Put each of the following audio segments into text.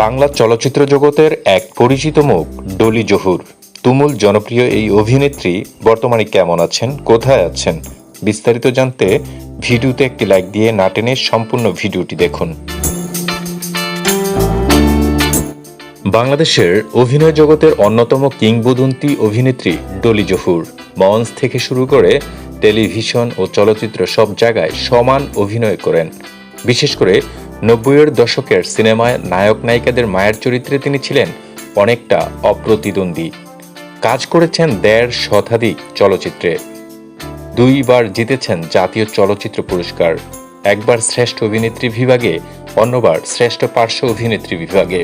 বাংলা চলচ্চিত্র জগতের এক পরিচিত মুখ, ডলি জহুর। তুমুল জনপ্রিয় এই অভিনেত্রী বর্তমানে কেমন আছেন, কোথায় আছেন? বিস্তারিত জানতে ভিডিওতে একটি লাইক দিয়ে নাটেনের সম্পূর্ণ ভিডিওটি দেখুন। বাংলাদেশের অভিনয় জগতের অন্যতম কিংবদন্তি অভিনেত্রী ডলি জহুর। মঞ্চ থেকে শুরু করে টেলিভিশন ও চলচ্চিত্র সব জায়গায় সমান অভিনয় করেন। বিশেষ করে নব্বইয়ের দশকের সিনেমায় নায়ক নায়িকাদের মায়ের চরিত্রে তিনি ছিলেন অনেকটা অপ্রতিদ্বন্দ্বী। কাজ করেছেন দেড় শতাধিক চলচ্চিত্রে। দুইবার জিতেছেন জাতীয় চলচ্চিত্র পুরস্কার। একবার শ্রেষ্ঠ অভিনেত্রী বিভাগে, অন্যবার শ্রেষ্ঠ পার্শ্ব অভিনেত্রী বিভাগে।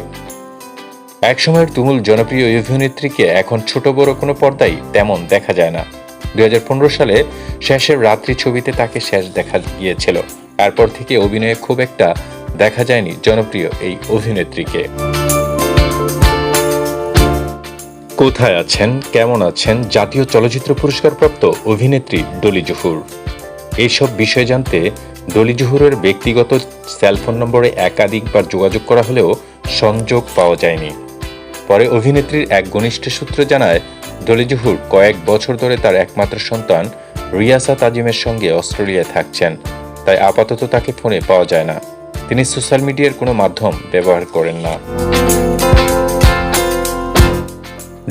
একসময়ের তুমুল জনপ্রিয় অভিনেত্রীকে এখন ছোট বড় কোনো পর্দাই তেমন দেখা যায় না। দুই হাজার পনেরো সালে শেষের রাত্রি ছবিতে তাকে শেষ দেখা গিয়েছিল। এরপর থেকে অভিনয়ে খুব একটা দেখা যায়নি জনপ্রিয় এই অভিনেত্রীকে। কোথায় আছেন? কেমন আছেন? জাতীয় চলচ্চিত্র পুরস্কারপ্রাপ্ত অভিনেত্রী ডলি জহুর। এইসব বিষয় জানতে ডলি জহুরের ব্যক্তিগত সেলফোন নম্বরে একাধিকবার যোগাযোগ করা হলেও সংযোগ পাওয়া যায়নি। পরে অভিনেত্রীর এক ঘনিষ্ঠ সূত্র জানায় ডলি জহুর কয়েক বছর ধরে তার একমাত্র সন্তান রিয়াসা তাজিমের সঙ্গে অস্ট্রেলিয়ায় থাকছেন। তাই আপাতত তাকে ফোনে পাওয়া যায় না। তিনি সোশ্যাল মিডিয়ার কোনো মাধ্যম ব্যবহার করেন না।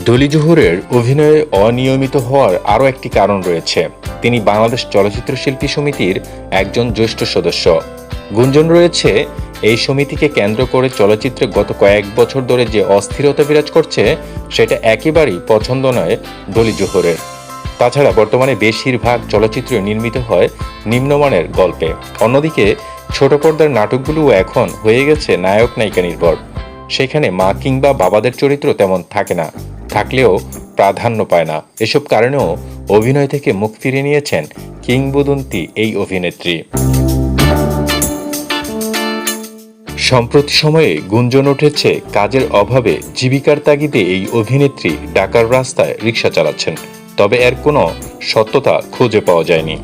ডলি জহুরের অভিনয়ে অনিয়মিত হওয়ার আরও একটি কারণ রয়েছে। তিনি বাংলাদেশ চলচ্চিত্র শিল্পী সমিতির একজন জ্যেষ্ঠ সদস্য। গুঞ্জন রয়েছে, এই সমিতিকে কেন্দ্র করে চলচ্চিত্রে গত কয়েক বছর ধরে যে অস্থিরতা বিরাজ করছে, সেটা একেবারেই পছন্দ নয় ডলি জোহরের। তাছাড়া বর্তমানে বেশিরভাগ চলচ্চিত্র নির্মিত হয় নিম্নমানের গল্পে। অন্যদিকে ছোট পর্দার নাটকগুলোও এখন হয়ে গেছে নায়ক নায়িকা নির্ভর। সেখানে মা কিংবা বাবাদের চরিত্র তেমন থাকে না, থাকলেও প্রাধান্য পায় না। এসব কারণেও অভিনয় থেকে মুখ ফিরিয়ে নিয়েছেন কিংবদন্তি এই অভিনেত্রী। সম্প্রতি সময়ে গুঞ্জন উঠেছে কাজের অভাবে জীবিকার তাগিদে এই অভিনেত্রী ঢাকার রাস্তায় রিক্সা চালাচ্ছেন, তবে এর কোনো সত্যতা খুঁজে পাওয়া যায়নি।